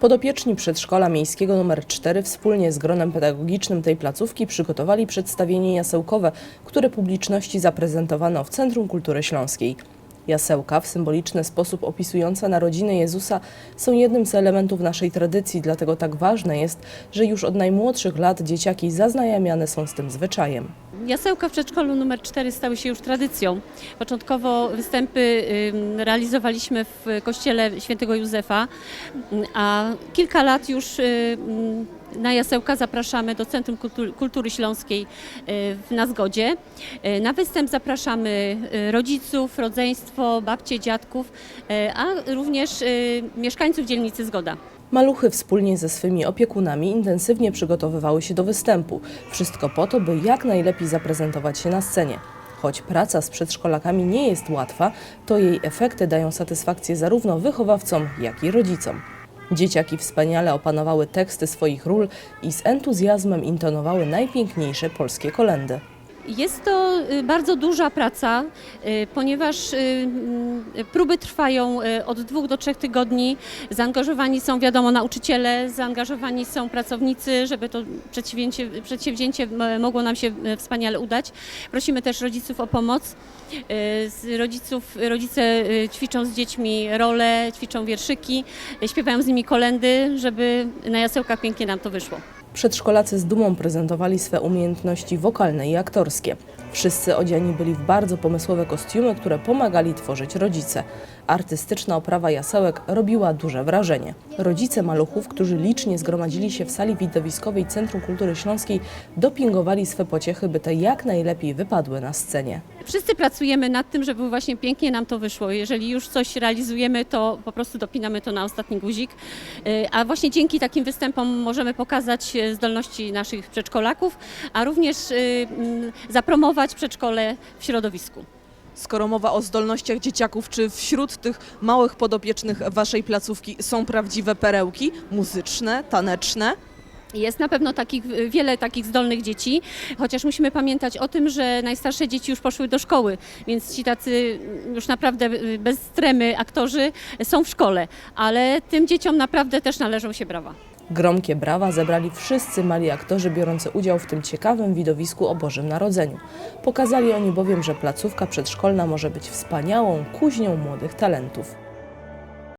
Podopieczni przedszkola miejskiego nr 4 wspólnie z gronem pedagogicznym tej placówki przygotowali przedstawienie jasełkowe, które publiczności zaprezentowano w Centrum Kultury Śląskiej. Jasełka w symboliczny sposób opisujące narodziny Jezusa są jednym z elementów naszej tradycji, dlatego tak ważne jest, że już od najmłodszych lat dzieciaki zaznajamiane są z tym zwyczajem. Jasełka w przedszkolu numer 4 stały się już tradycją. Początkowo występy realizowaliśmy w kościele świętego Józefa, a kilka lat już na Jasełka zapraszamy do Centrum Kultury, Śląskiej y, w Nazgodzie. Y, Na występ zapraszamy y, rodziców, rodzeństwo, babcie, dziadków, a również mieszkańców dzielnicy Zgoda. Maluchy wspólnie ze swymi opiekunami intensywnie przygotowywały się do występu. Wszystko po to, by jak najlepiej zaprezentować się na scenie. Choć praca z przedszkolakami nie jest łatwa, to jej efekty dają satysfakcję zarówno wychowawcom, jak i rodzicom. Dzieciaki wspaniale opanowały teksty swoich ról i z entuzjazmem intonowały najpiękniejsze polskie kolendy. Jest to y, bardzo duża praca, y, ponieważ y, mm, próby trwają od dwóch do trzech tygodni. Zaangażowani są, wiadomo, nauczyciele, zaangażowani są pracownicy, żeby to przedsięwzięcie, przedsięwzięcie mogło nam się wspaniale udać. Prosimy też rodziców o pomoc. Rodziców, rodzice ćwiczą z dziećmi role, ćwiczą wierszyki, śpiewają z nimi kolendy, żeby na jasełkach pięknie nam to wyszło. Przedszkolacy z dumą prezentowali swe umiejętności wokalne i aktorskie. Wszyscy odziani byli w bardzo pomysłowe kostiumy, które pomagali tworzyć rodzice. Artystyczna oprawa jasełek robiła duże wrażenie. Rodzice maluchów, którzy licznie zgromadzili się w sali widowiskowej Centrum Kultury Śląskiej, dopingowali swe pociechy, by te jak najlepiej wypadły na scenie. Wszyscy pracujemy nad tym, żeby właśnie pięknie nam to wyszło. Jeżeli już coś realizujemy, to po prostu dopinamy to na ostatni guzik. Y, A właśnie dzięki takim występom możemy pokazać y, zdolności naszych przedszkolaków, a również y, przedszkole w środowisku. Skoro mowa o zdolnościach dzieciaków, czy wśród tych małych podopiecznych waszej placówki są prawdziwe perełki muzyczne, taneczne? Jest na pewno takich, wiele takich zdolnych dzieci, chociaż musimy pamiętać o tym, że najstarsze dzieci już poszły do szkoły, więc ci tacy już naprawdę bez tremy aktorzy są w szkole, ale tym dzieciom naprawdę też należą się brawa. Gromkie brawa zebrali wszyscy mali aktorzy biorący udział w tym ciekawym widowisku o Bożym Narodzeniu. Pokazali oni bowiem, że placówka przedszkolna może być wspaniałą kuźnią młodych talentów.